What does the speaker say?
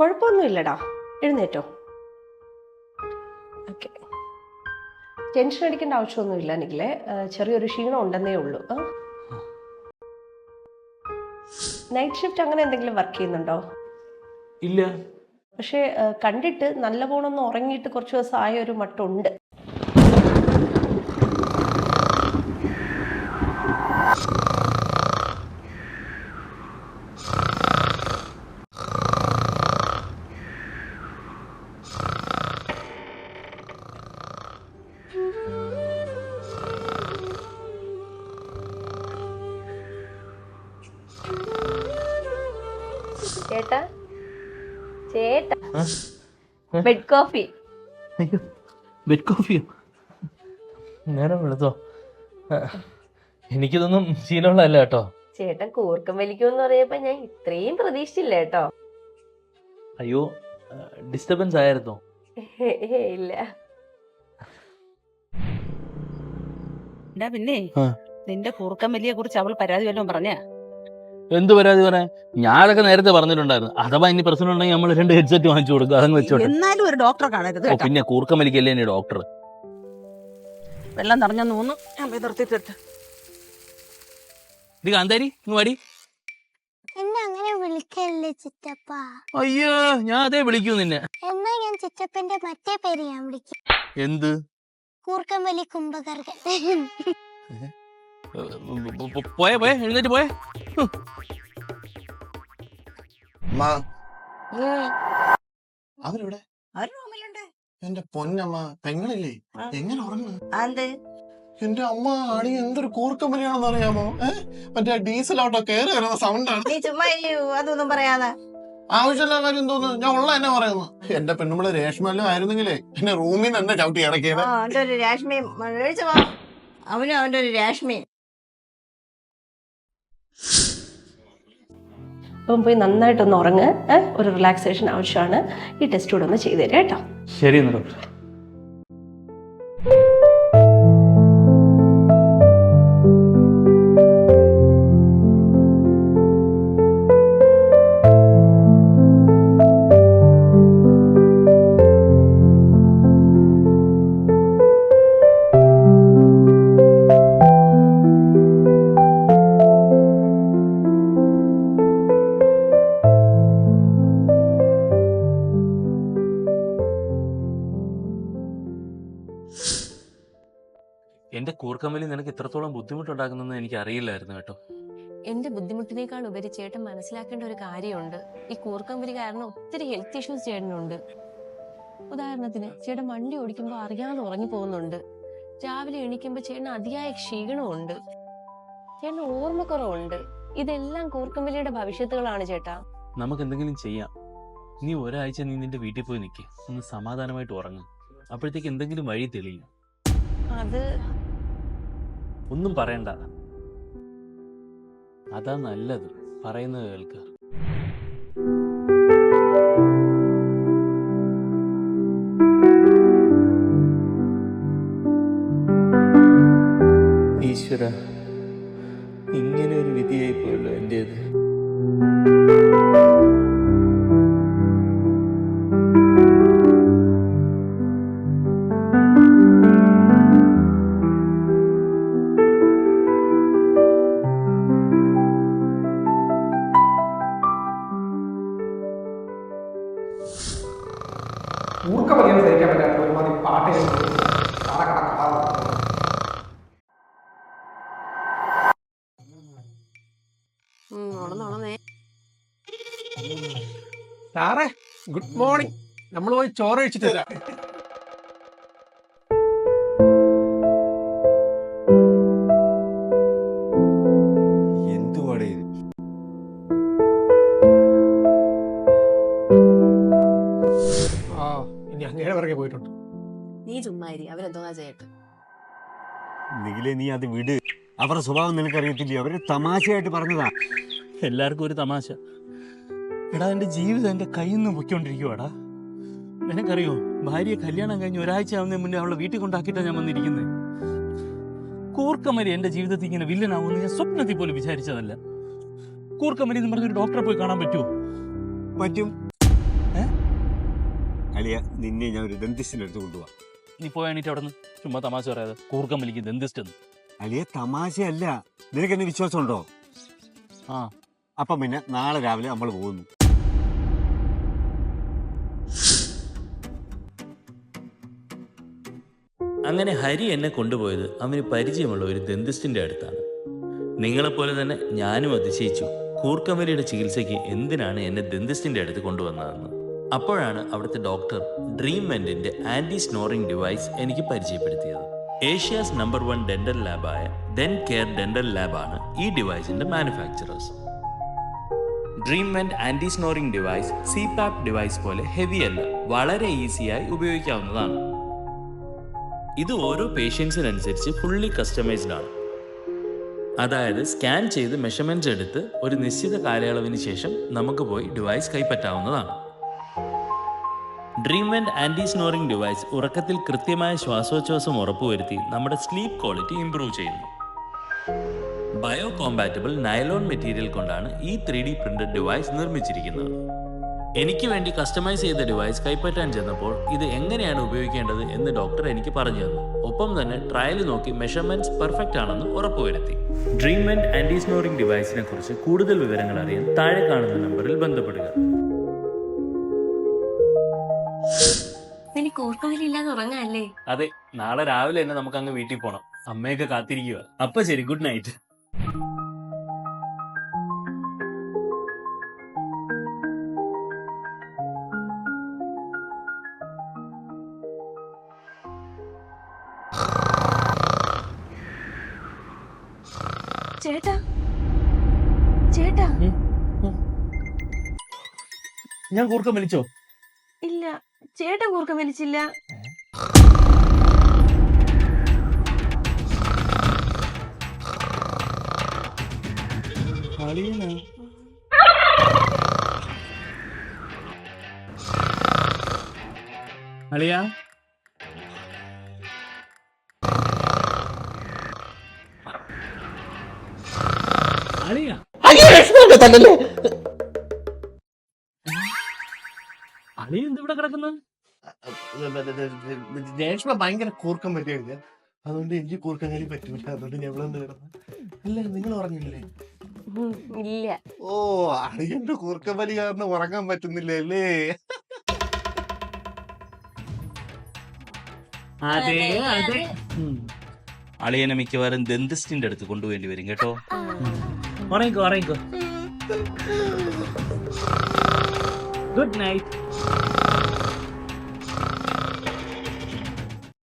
കുഴപ്പമൊന്നുമില്ലടാ. എഴുന്നേറ്റോ. Okay. Tension അടിക്കേണ്ട ആവശ്യമൊന്നുമില്ല ആ, ചെറിയൊരു ക്ഷീണം ഉണ്ടെന്നേ ഉള്ളൂ. നൈറ്റ് ഷിഫ്റ്റ് അങ്ങനെ എന്തെങ്കിലും വർക്ക് ചെയ്യുന്നുണ്ടോ? ഇല്ല. പക്ഷേ കണ്ടിട്ട് നല്ല പോണൊന്ന് ഉറങ്ങിയിട്ട് കുറച്ച് ദിവസം ആയ ഒരു മട്ടുണ്ട്. ചേട്ടാ? ചേട്ടാ? ബെഡ് കോഫി അയ്യോ ബെഡ് കോഫിയോ നേരം വിളിച്ചോ. എനിക്കിതൊന്നും ശീലമുള്ളതല്ല കേട്ടോ. ചേട്ടൻ കൂർക്കം വലിക്കുമെന്ന് പറഞ്ഞപ്പോ ഞാൻ ഇത്രയും പ്രതീക്ഷിച്ചില്ല കേട്ടോ. അയ്യോ ഡിസ്റ്റർബൻസ് ആയിരുന്നോ? ഇല്ല. പിന്നെ. നിന്റെ കൂർക്കം വലിയെ കുറിച്ച് അവൾ പരാതി വല്ലതും പറഞ്ഞ? എന്ത് പരാതി പറയാൻ ഞാനൊക്കെ അതൊക്കെ നേരത്തെ പറഞ്ഞിട്ടുണ്ടായിരുന്നു അഥവാ ഇനി പ്രശ്നം ഉണ്ടെങ്കിൽ നമ്മൾ രണ്ട് ഹെഡ്സെറ്റ് വാങ്ങിച്ചു കൊടുക്കുക അതങ്ങ് വെച്ചോട്ടെ എന്നാലും ഒരു ഡോക്ടറെ കാണരുത് ഓ കേട്ടോ പിന്നെ കൂർക്കമലിക്കല്ലേ ഇനി ഡോക്ടർ വെള്ളം നിറഞ്ഞെന്ന് തോന്നുന്നു ഞാൻ പോയി നിർത്തിയിട്ട് ഇത് കാന്താരി ഇങ്ങ് വാടി എന്നെ അങ്ങനെ വിളിക്കല്ലേ ചിറ്റപ്പ അയ്യോ ഞാൻ അതേ വിളിക്കൂ നിന്നെ എന്നാ ഞാൻ ചിറ്റപ്പന്റെ മറ്റേ പേര് ഞാൻ വിളിക്കാം എന്ത് കൂർക്കമ്പലി കുംഭകർഗൻ പോയെ പോയെ എഴുന്നേറ്റ് പോയെ അവരെവിടെ? എന്റെ പൊന്നമ്മ പെങ്ങളില്ലേ? എങ്ങനെ ഉറങ്ങുന്നു? എന്റെ അമ്മ ആണി എന്തൊരു കൂർക്കമ്പനിയാണെന്ന് അറിയാമോ ഏഹ് മറ്റേ ഡീസൽ ഓട്ടോ കയറി വരുന്ന സൗണ്ടാണ് നീ ചുമ്മാ അതൊന്നും പറയാതെ. ആവശ്യമില്ല കാര്യം തോന്നുന്നു ഞാൻ ഉള്ള എന്നെ പറയുന്നു? എന്റെ പെണ്ണുമ്പളെ രേഷ്മല്ലോ ആയിരുന്നെങ്കിലേ എന്നെ റൂമിൽ നിന്ന് എന്നെ ചവിട്ടി ഇടക്കിയത് അവനും അവന്റെ ഒരു രാഷ്മി അപ്പം പോയി നന്നായിട്ടൊന്ന് ഉറങ്ങ്? ഒരു റിലാക്സേഷൻ ആവശ്യമാണ്. ഈ ടെസ്റ്റ് കൂടെ ഒന്ന് ചെയ്തു തരാം കേട്ടോ. ശരി ഡോക്ടർ. കൂർക്കമ്പലി നിനക്ക് ഇത്രത്തോളം ബുദ്ധിമുട്ടുണ്ടാക്കുന്നെന്ന് എനിക്ക് അറിയില്ലായിരുന്നു കേട്ടോ. എന്റെ ബുദ്ധിമുട്ടിനേക്കാൾ ഉപരി ചേട്ടൻ മനസ്സിലാക്കേണ്ട ഒരു കാര്യമുണ്ട്. ഈ കൂർക്കമ്പലി കാരണം ഒത്തിരി ഹെൽത്ത് ഇഷ്യൂസ് ചേട്ടനുണ്ട്. ഉദാഹരണത്തിന് ചേട്ടൻ വണ്ടി ഓടിക്കുമ്പോൾ അറിയാതെ ഉറങ്ങി പോകുന്നുണ്ട് രാവിലെ എണീക്കുമ്പോൾ ചേട്ടന് അതിയായ ക്ഷീണമുണ്ട്. ചേട്ടന് ഓർമ്മക്കുറവുണ്ട്. ഇതെല്ലാം കൂർക്കമ്പലിയുടെ ഭവിഷ്യത്തുകളാണ് ചേട്ടാ. നമുക്ക് എന്തെങ്കിലും ചെയ്യാം. നീ ഒരാഴ്ച നീ നിന്റെ വീട്ടിൽ പോയി നിൽക്കേ ഒന്ന് സമാധാനമായിട്ട് ഉറങ്ങും. അപ്പോഴത്തേക്ക് എന്തെങ്കിലും വഴി തെളിയും. അത് ഒന്നും പറയണ്ട. അതാ നല്ലത്. പറയുന്നത് കേൾക്കുക ഈശ്വര ഇങ്ങനെ ഒരു വിധിയായി പോയല്ലോ എന്റേത് ഊർക്ക വലിയ സഹിക്കാൻ പറ്റാത്ത ഒരുമാതിരി പാട്ട്. സാറേ ഗുഡ് മോർണിംഗ്. നമ്മൾ പോയി ചോറ് കഴിച്ചിട്ട് പിറകെ പോയിട്ടുണ്ട്. നീ ചുമ്മാരി അവരെന്തോന്നാ ചെയ്യട്ടെ? നിഖിലെ നീ അത് വിട്. അവരുടെ സ്വഭാവം നിനക്കറിയത്തില്ലേ? അവർ തമാശയായിട്ട് പറഞ്ഞതാ. എല്ലാവർക്കും ഒരു തമാശ. എടാ എന്റെ ജീവിതം എന്റെ കയ്യിൽ നിന്ന് പൊയ്ക്കൊണ്ടിരിക്കുവാടാ. നിനക്കറിയോ ഭാര്യയെ കല്യാണം കഴിഞ്ഞ് ഒരാഴ്ച ആവുന്നതിന് മുന്നേ അവളെ വീട്ടിൽ കൊണ്ടാക്കിയിട്ടാണ് ഞാൻ വന്നിരിക്കുന്നത് കൂർക്കമരി എന്റെ ജീവിതത്തിൽ ഇങ്ങനെ വില്ലനാവുമെന്ന് ഞാൻ സ്വപ്നത്തിൽ പോലും വിചാരിച്ചതല്ല. കൂർക്കമരി എന്ന് പറഞ്ഞൊരു ഡോക്ടറെ പോയി കാണാൻ പറ്റുമോ പറ്റും? അളിയ നിന്നെ ഞാൻ ഒരു ദന്തിസ്റ്റിന്റെ അടുത്ത് കൊണ്ടുപോവാം. നീ പോയി എണീറ്റ് അവിടെ നിന്ന് ചുമ്മാ തമാശ പറയാതെ കൂർക്കം വലിക്കും ദന്തിസ്റ്റ് എന്ന്. അലിയ തമാശയല്ല. നിനക്ക് എന്നെ വിശ്വാസമുണ്ടോ? ആ. അപ്പം പിന്നെ നാളെ രാവിലെ നമ്മൾ പോകുന്നു. അങ്ങനെ ഹരി എന്നെ കൊണ്ടുപോയത് അവന് പരിചയമുള്ള ഒരു ദന്തിസ്റ്റിന്റെ അടുത്താണ്. നിങ്ങളെപ്പോലെ തന്നെ ഞാനും അതിശയിച്ചു. കൂർക്കമലിയുടെ ചികിത്സയ്ക്ക് എന്തിനാണ് എന്നെ ദന്തിസ്റ്റിന്റെ അടുത്ത് കൊണ്ടുവന്നതെന്ന്. അപ്പോഴാണ് അവിടുത്തെ ഡോക്ടർ ഡ്രീം മെന്റിന്റെ ആന്റി സ്നോറിംഗ് ഡിവൈസ് എനിക്ക് പരിചയപ്പെടുത്തിയത്. ഏഷ്യാസ് നമ്പർ വൺ ഡെന്റൽ ലാബായ ഡെൻ കെയർ ഡെന്റൽ ലാബാണ് ഈ ഡിവൈസിന്റെ manufacturers. Dreamment anti snoring device CPAP device പോലെ ഹെവി അല്ല വളരെ ഈസിയായി ഉപയോഗിക്കാവുന്നതാണ്. ഇത് ഓരോ പേഷ്യൻസിനനുസരിച്ച് ഫുള്ളി കസ്റ്റമൈസ്ഡ് ആണ്. അതായത് സ്കാൻ ചെയ്ത് മെഷർമെന്റ്സ് എടുത്ത് ഒരു നിശ്ചിത കാലയളവിന് ശേഷം നമുക്ക് പോയി ഡിവൈസ് കൈപ്പറ്റാവുന്നതാണ്. ഡ്രീംമെന്റ് ആന്റി സ്നോറിംഗ് ഡിവൈസ് ഉറക്കത്തിൽ കൃത്യമായ ശ്വാസോച്ഛ്വാസം ഉറപ്പുവരുത്തി നമ്മുടെ സ്ലീപ്പ് ക്വാളിറ്റി ഇംപ്രൂവ് ചെയ്യുന്നു. ബയോ കോമ്പാറ്റബിൾ നൈലോൺ മെറ്റീരിയൽ കൊണ്ടാണ് ഈ ത്രീ ഡി പ്രിന്റഡ് ഡിവൈസ് നിർമ്മിച്ചിരിക്കുന്നത്. എനിക്ക് വേണ്ടി കസ്റ്റമൈസ് ചെയ്ത ഡിവൈസ് കൈപ്പറ്റാൻ ചെന്നപ്പോൾ ഇത് എങ്ങനെയാണ് ഉപയോഗിക്കേണ്ടത് എന്ന് ഡോക്ടർ എനിക്ക് പറഞ്ഞു തന്നു. ഒപ്പം തന്നെ ട്രയൽ നോക്കി മെഷർമെന്റ്സ് പെർഫെക്റ്റ് ആണെന്ന് ഉറപ്പുവരുത്തി. ഡ്രീം ആൻഡ് ആന്റി സ്നോറിംഗ് ഡിവൈസിനെ കുറിച്ച് കൂടുതൽ വിവരങ്ങൾ അറിയാൻ താഴെ കാണുന്ന നമ്പറിൽ ബന്ധപ്പെടുക. ഇനി കൂർക്കം വലി ഇല്ലാതെ ഉറങ്ങാല്ലേ? അതെ നാളെ രാവിലെ തന്നെ നമുക്ക് അങ്ങ് വീട്ടിൽ പോണം. അമ്മയൊക്കെ കാത്തിരിക്കുക അപ്പൊ ശരി ഗുഡ് നൈറ്റ്. ചേട്ടാ ചേട്ടാ. ഞാൻ കൂർക്കം വലിച്ചോ? ഇല്ല ചേട്ടൻ കൂർക്കം വലിച്ചില്ല. അളിയ. അളിയ. അളിയ എന്ത് ഇവിടെ കിടക്കുന്നത് രേഷ്മ ഭയങ്കര കൂർക്കം പറ്റിയത് അതുകൊണ്ട് എനിക്ക് കൂർക്കം കാര്യം പറ്റൂല അതുകൊണ്ട് ഞാൻ ഇവിടെ അല്ല നിങ്ങൾ ഉറങ്ങില്ലേ ഇല്ല. ഓ അറിയണ്ട കൂർക്കം വലി കാരണം ഉറങ്ങാൻ പറ്റുന്നില്ല അല്ലേ? അതെ അതെ അളിയനെ മിക്കവാറും ദന്തിസ്റ്റിന്റെ അടുത്ത് കൊണ്ടുപോയി വരും കേട്ടോ? ഉറങ്ങിക്കോ ഉറങ്ങിക്കോ. Good night